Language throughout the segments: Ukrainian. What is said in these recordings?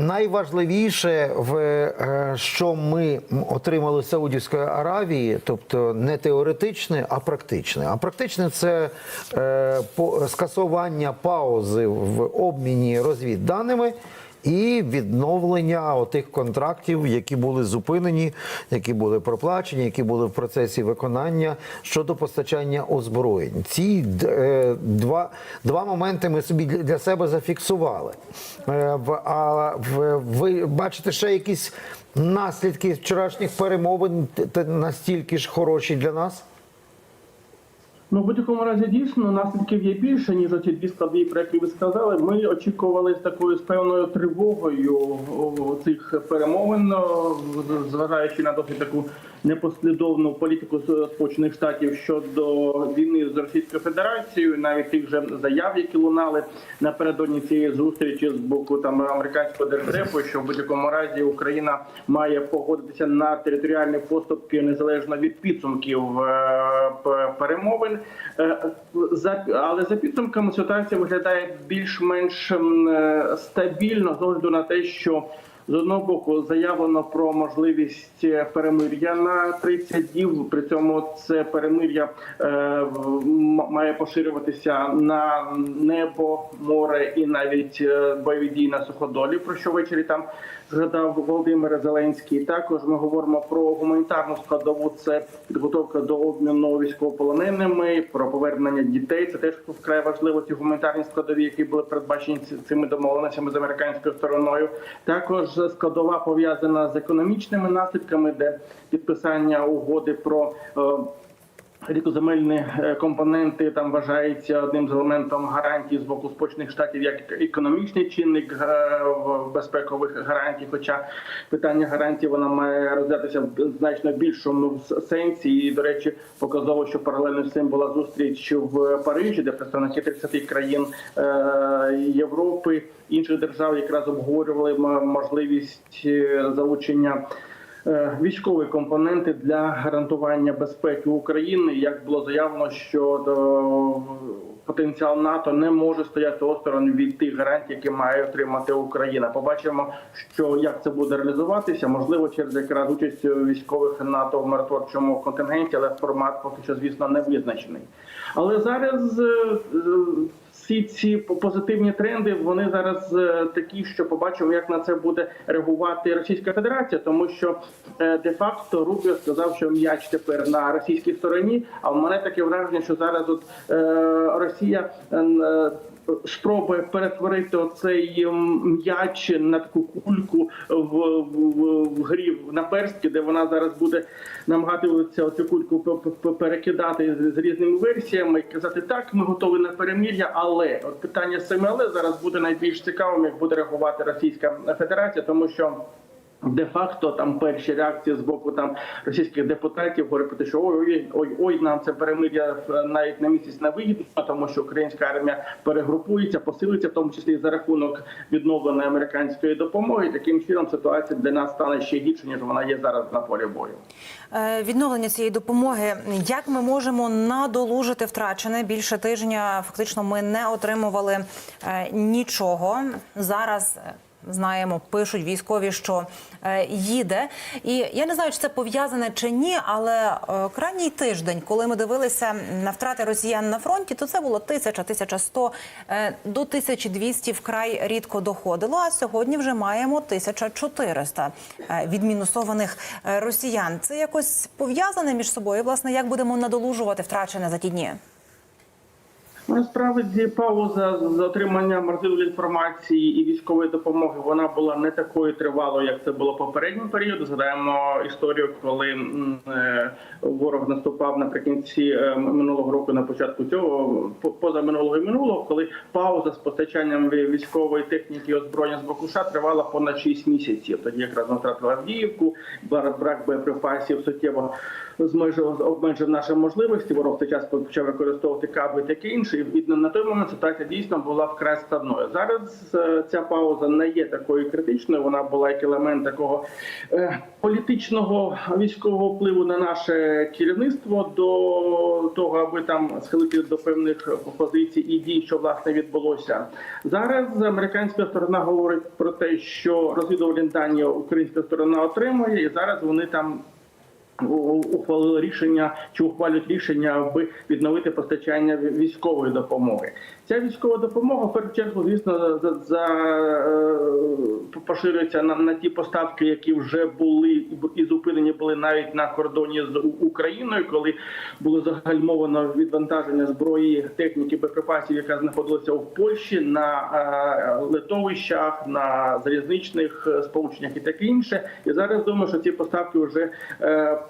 Найважливіше, в е, що ми отримали з Саудівської Аравії, тобто не теоретичне, а практичне. А практичне це е, скасування паузи в обміні розвідданими і відновлення отих контрактів, які були зупинені, які були проплачені, які були в процесі виконання щодо постачання озброєнь. Ці е, два, два моменти ми собі для- себе зафіксували. Е, А ви бачите ще якісь наслідки вчорашніх перемовин настільки ж хороші для нас? Ну, в будь-якому разі дійсно наслідків є більше, ніж оці дві склади, про які ви сказали. Ми очікували з такою з певною тривогою цих перемовин, зважаючи на досить таку непослідовну політику Сполучених Штатів щодо війни з Російською Федерацією, навіть тих же заяв, які лунали напередодні цієї зустрічі з боку там американського держдепу, що в будь-якому разі Україна має погодитися на територіальні поступки незалежно від підсумків е, перемовин. Е, За але за підсумками ситуація виглядає більш-менш е, стабільно з огляду на те, що з одного боку заявлено про можливість е, перемир'я на 30 днів. При цьому це перемир'я е, має поширюватися на небо, море і навіть е, бойові дії на суходолі. Про що ввечері там згадав Володимир Зеленський. Також ми говоримо про гуманітарну складову. Це підготовка до обміну військовополоненими, про повернення дітей. Це теж вкрай важливо. Ці гуманітарні складові, які були передбачені цими домовленостями з американською стороною. Також складова пов'язана з економічними наслідками, де підписання угоди про. Рідкоземельні е, компоненти там вважається одним з елементом гарантій з боку Сполучених Штатів як економічний чинник е, безпекових гарантій. Хоча питання гарантій вона має розглядатися в значно більшому сенсі. І до речі, показово, що паралельно з цим була зустріч в Парижі, де представники 30 країн е, Європи інших держав якраз обговорювали можливість залучення. Е, військові компоненти для гарантування безпеки України. Як було заявлено, що е, потенціал НАТО не може стояти осторонь від тих гарантій, які має отримати Україна. Побачимо, що як це буде реалізуватися. Можливо, через якраз участь військових НАТО в миротворчому контингенті, але формат поки що, звісно, не визначений. Але зараз. Всі ці позитивні тренди вони зараз е, такі, що побачимо, як на це буде реагувати Російська Федерація, тому що е, де-факто Рубіо сказав, що м'яч тепер на російській стороні. А в мене таке враження, що зараз от е, Росія. Спробує перетворити оцей м, м'яч на таку кульку в, в, в грі на перстки, де вона зараз буде намагатися оцю кульку перекидати з- з різними версіями і казати, так, ми готові на перемір'я, але от питання саме але зараз буде найбільш цікавим, як буде реагувати Російська Федерація, тому що. Де-факто там перші реакції з боку там російських депутатів говорять про те, що ой, ой, ой, нам це перемир'я е, навіть на місяць не вигідно, тому що українська армія перегрупується, посилиться, в тому числі за рахунок відновленої американської допомоги. Таким чином ситуація для нас стане ще гірше ніж вона є зараз на полі бою. Е, Відновлення цієї допомоги. Як ми можемо надолужити втрачене більше тижня? Фактично, ми не отримували е, нічого зараз. Знаємо, пишуть військові, що е, їде, і я не знаю, чи це пов'язане чи ні, але е, крайній тиждень, коли ми дивилися на втрати росіян на фронті, то це було тисяча, тисяча сто е, до 1200 вкрай рідко доходило. А сьогодні вже маємо 1400 е, відмінусованих росіян. Це якось пов'язане між собою. Власне, як будемо надолужувати втрачене за ті дні? Насправді пауза з отриманням можливої інформації і військової допомоги вона була не такою тривалою, як це було попереднім періоду. Згадаємо історію, коли е, ворог наступав наприкінці е, минулого року, на початку цього по- поза минулого і минулого, коли пауза з постачанням військової техніки і озброєння з боку США тривала понад 6 місяців. Тоді якраз ми втратили Авдіївку, брак боєприпасів суттєво обмежив наші можливості. Ворог в цей час почав використовувати каби таке інше. І на той момент ситуація дійсно була вкрай складною. Зараз е, ця пауза не є такою критичною. Вона була як елемент такого е, політичного військового впливу на наше керівництво до того, аби там схилити до певних позицій і дій, що власне відбулося. Зараз американська сторона говорить про те, що розвідувальні дані українська сторона отримує, і зараз вони там ухвалили рішення чи ухвалюють рішення, аби відновити постачання військової допомоги. Ця військова допомога в першу чергу, звісно, за, за е, поширюється на, на ті поставки, які вже були і зупинені були навіть на кордоні з Україною, коли було загальмовано відвантаження зброї, техніки, боєприпасів, яка знаходилася в Польщі на е, литовищах, на залізничних е, сполученнях і таке інше. І зараз думаю, що ці поставки вже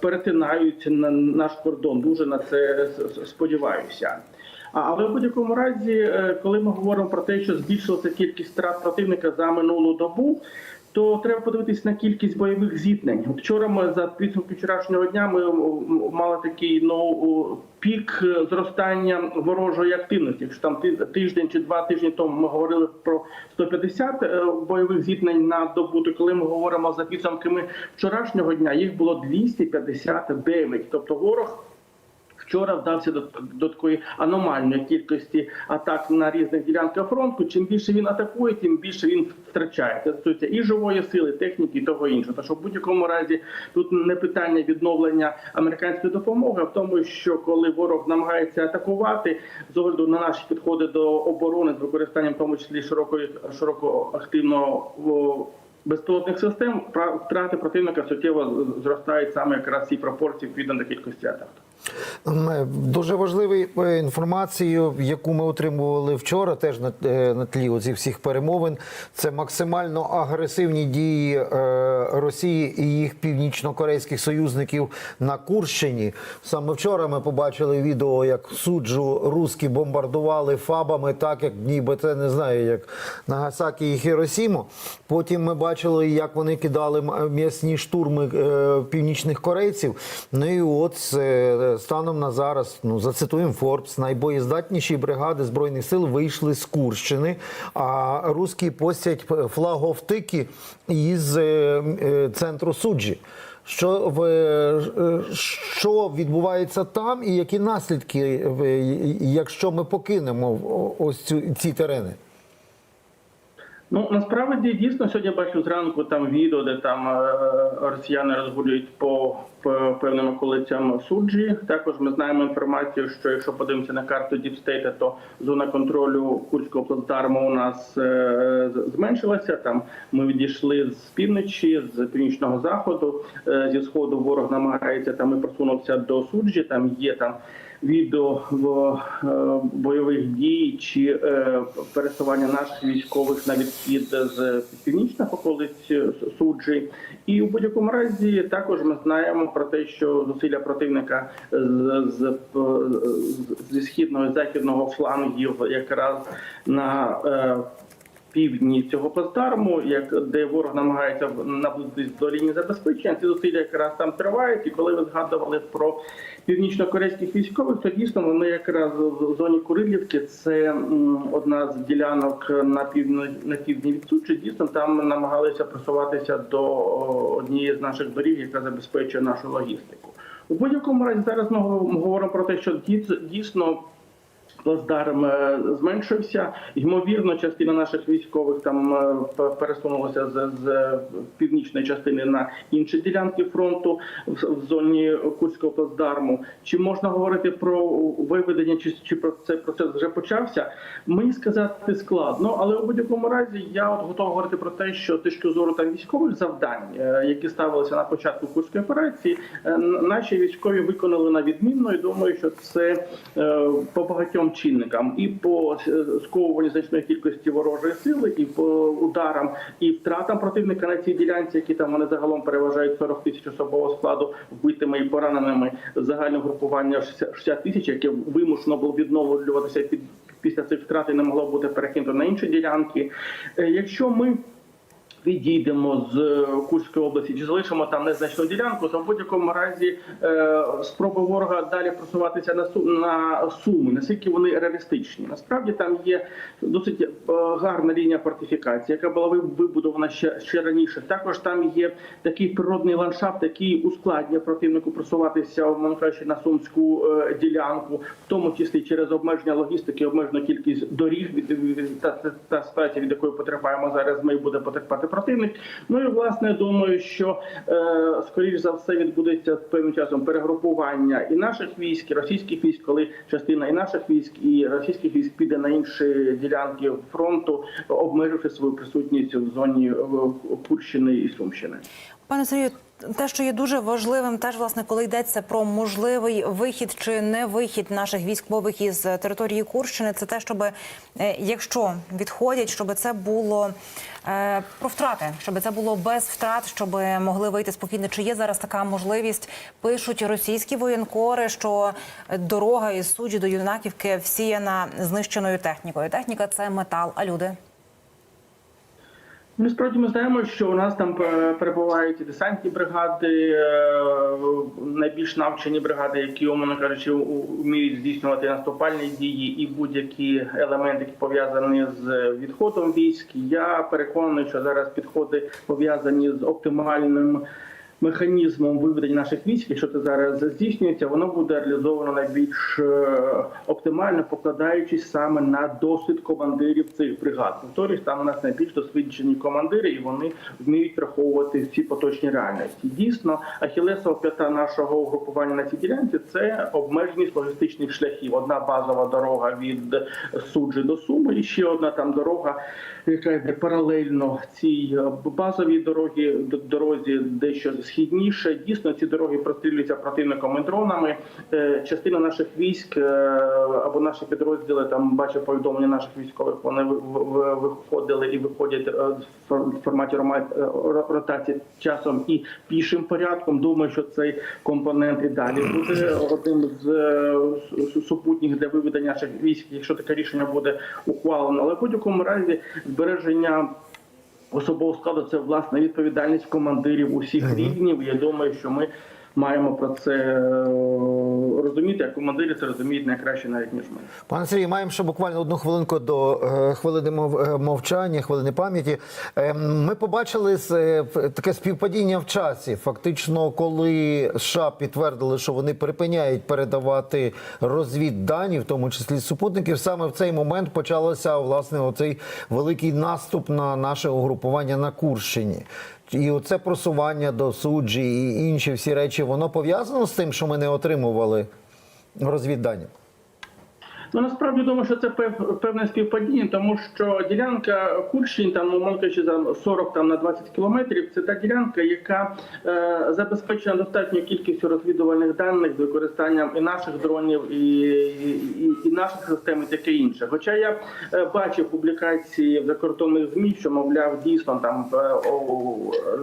перетинають на наш кордон. Дуже на це сподіваюся. Але в будь-якому разі, е, коли ми говоримо про те, що збільшилася кількість страт противника за минулу добу. То треба подивитись на кількість бойових зіткнень. Вчора ми за підсумки вчорашнього дня ми мали такий ну пік е, зростання ворожої активності. Якщо там ти- тиждень чи два тижні тому ми говорили про 150 е, бойових зіткнень на добу, то коли ми говоримо за підсумками вчорашнього дня, їх було 259. Тобто ворог Вчора вдався до, до такої аномальної кількості атак на різних ділянках фронту. Чим більше він атакує, тим більше він втрачає. Це стосується і живої сили, техніки, і того іншого. Тож в будь-якому разі тут не питання відновлення американської допомоги, а в тому, що коли ворог намагається атакувати з огляду на наші підходи до оборони з використанням в тому числі широкої широкоактивного безпілотних систем, втрати противника суттєво зростають саме якраз ці пропорції відповідно до кількості атак. Е, Дуже важливою е, інформацією, яку ми отримували вчора, теж на, е, тлі оцих всіх перемовин, це максимально агресивні дії Росії і їх північно-корейських союзників на Курщині. Саме вчора ми побачили відео, як суджу русські бомбардували фабами, так як ніби це не знаю, як Нагасакі і Хіросіму. Потім ми бачили, як вони кидали м'ясні штурми північних корейців. Ну і от станом на зараз, ну зацитуємо Форбс, найбоєздатніші бригади збройних сил вийшли з Курщини, а русські постять флаговтики із е, е, центру суджі. Що в е, що відбувається там, і які наслідки, якщо ми покинемо ось цю ці терени? Ну насправді дійсно сьогодні бачу зранку там відео, де там е, росіяни розгулюють по, по певним околицям суджі. Також ми знаємо інформацію, що якщо подивимося на карту Діпстейта, то зона контролю Курського плацдарму у нас е, зменшилася. Там ми відійшли з півночі, з північного заходу, е, зі сходу ворог намагається там і просунувся до суджі. Там є там відео в е, бойових дій чи е, пересування наших військових на відхід з північних околиць суджі. І в будь-якому разі також ми знаємо про те, що зусилля противника з, з, е, з- зі східного і західного флангів якраз на півдні цього плацдарму, як де ворог намагається наблизитись до лінії забезпечення. Ці зусилля якраз там тривають. І коли ви згадували про північно-корейських військових, то дійсно вони якраз в зоні Курилівки це одна з ділянок на півдні на півдні від Сучі. Дійсно там намагалися просуватися до однієї з наших доріг, яка забезпечує нашу логістику. У будь-якому разі зараз ми говоримо про те, що дійс- дійсно плацдарм е, зменшився. Ймовірно, частина наших військових там е, пересунулася з, з північної частини на інші ділянки фронту в, зоні Курського плацдарму. Чи можна говорити про виведення, чи, чи про цей процес вже почався? Мені сказати складно, але у будь-якому разі я от готовий говорити про те, що точки зору там військових завдань, е, які ставилися на початку курської операції, наші військові виконали на відмінно. І думаю, що це по багатьом чинникам і по е, сковуванню значної кількості ворожої сили, і по ударам, і втратам противника на цій ділянці, які там вони загалом переважають 40 тисяч особового складу вбитими і пораненими загальне групування 60 60 тисяч, яке вимушено було відновлюватися під після цих втрат і не могло бути перекинуто на інші ділянки. Е, Якщо ми відійдемо з е, Курської області чи залишимо там незначну ділянку, то в будь-якому разі е, спроби ворога далі просуватися на на суми, наскільки вони реалістичні. Насправді там є досить е, гарна лінія фортифікації, яка була ви- вибудована ще, ще раніше. Також там є такий природний ландшафт, який ускладнює противнику просуватися умовно кажучи, на сумську ділянку, в тому числі через обмеження логістики, обмежену кількість доріг від та, та, та ситуація, від якої потерпаємо зараз. Ми буде потерпати противник. Ну і власне думаю, що е, скоріш за все відбудеться певним часом перегрупування і наших військ, і російських військ, коли частина і наших військ, і російських військ піде на інші ділянки фронту, обмеживши свою присутність в зоні Курщини і Сумщини. Пане Сергію, те, що є дуже важливим, теж власне, коли йдеться про можливий вихід чи не вихід наших військових із території Курщини, це те, щоб е, якщо відходять, щоб це було е, про втрати, щоб це було без втрат, щоб могли вийти спокійно. Чи є зараз така можливість? Пишуть російські воєнкори, що дорога із суджі до юнаківки всіяна знищеною технікою. Техніка це метал, а люди. Ну, справді ми знаємо, що у нас там перебувають і десантні бригади, е, найбільш навчені бригади, які, умовно кажучи, вміють здійснювати наступальні дії і будь-які елементи, які пов'язані з відходом військ. Я переконаний, що зараз підходи пов'язані з оптимальним. Механізмом виведення наших військ, якщо це зараз здійснюється, воно буде реалізовано найбільш е, оптимально, покладаючись саме на досвід командирів цих бригад. Повторюсь, там у нас найбільш досвідчені командири, і вони вміють враховувати всі поточні реальності. Дійсно, ахілесова п'ята нашого угрупування на цій ділянці це обмеженість логістичних шляхів. Одна базова дорога від суджі до суми, і ще одна там дорога, яка йде паралельно цій базовій дорогі д- дорозі, дещо східніше. Дійсно, ці дороги прострілюються противником дронами. Е, Частина наших військ е, або наші підрозділи там бачив повідомлення наших військових. Вони ви- ви- виходили і виходять е, в фор- форматі ротації часом і пішим порядком. Думаю, що цей компонент і далі буде одним з супутніх для виведення наших військ, якщо таке рішення буде ухвалено. Але в будь-якому разі збереження. Особового складу це власне відповідальність командирів усіх рівнів. Я думаю, що ми маємо про це е, розуміти, а командири це розуміють найкраще навіть ніж ми. Пане Сергій, маємо ще буквально одну хвилинку до е, хвилини е, мовчання, хвилини пам'яті. Ми побачили таке співпадіння в часі. Фактично, коли США підтвердили, що вони припиняють передавати розвіддані, в тому числі супутників, саме в цей момент почалося власне оцей великий наступ на наше угрупування на Курщині. І оце просування до суджі і інші всі речі, воно пов'язано з тим, що ми не отримували розвіддані. Ну насправді думаю, що це пев, певне співпадіння, тому що ділянка Курщин, там умовно кажучи, за 40 там на 20 кілометрів. Це та ділянка, яка е, забезпечена достатньою кількістю розвідувальних даних з використанням і наших дронів, і, і, і наших систем, і таке інше. Хоча я е, бачив публікації в закордонних змі, що мовляв дійсно там е,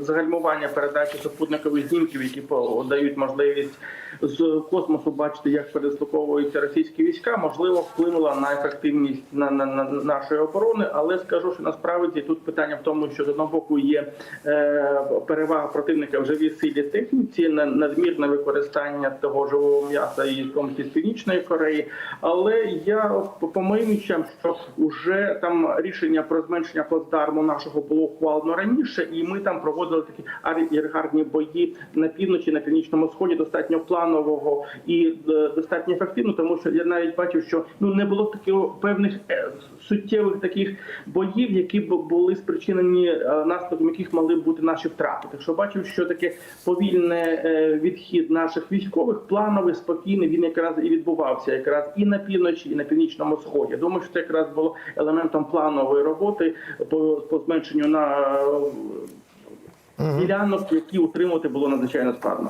загальмування передачі супутникових знімків, які по- дають можливість з космосу бачити, як передислоковуються російські війська, можливо, вплинула на ефективність на, на, на нашої оборони. Але скажу, що насправді тут питання в тому, що з одного боку є е, перевага противника в живій силі техніці, на- надмірне використання того живого м'яса і в з північної Кореї. Але я по, моїм відчуттям, що вже там рішення про зменшення плацдарму нашого було ухвалено раніше, і ми там проводили такі ар'єргарні бої на півночі, на північному сході, достатньо планового і е, достатньо ефективно, тому що я навіть бачив, що ну не було таких певних е, суттєвих таких боїв, які б були спричинені е, наслідком яких мали бути наші втрати. Так що бачив, що таке повільне е, відхід наших військових, плановий, спокійний, він якраз і відбувався якраз і на півночі, і на північному сході. Думаю, що це якраз було елементом планової роботи по, по зменшенню на ділянок, які утримувати було надзвичайно складно.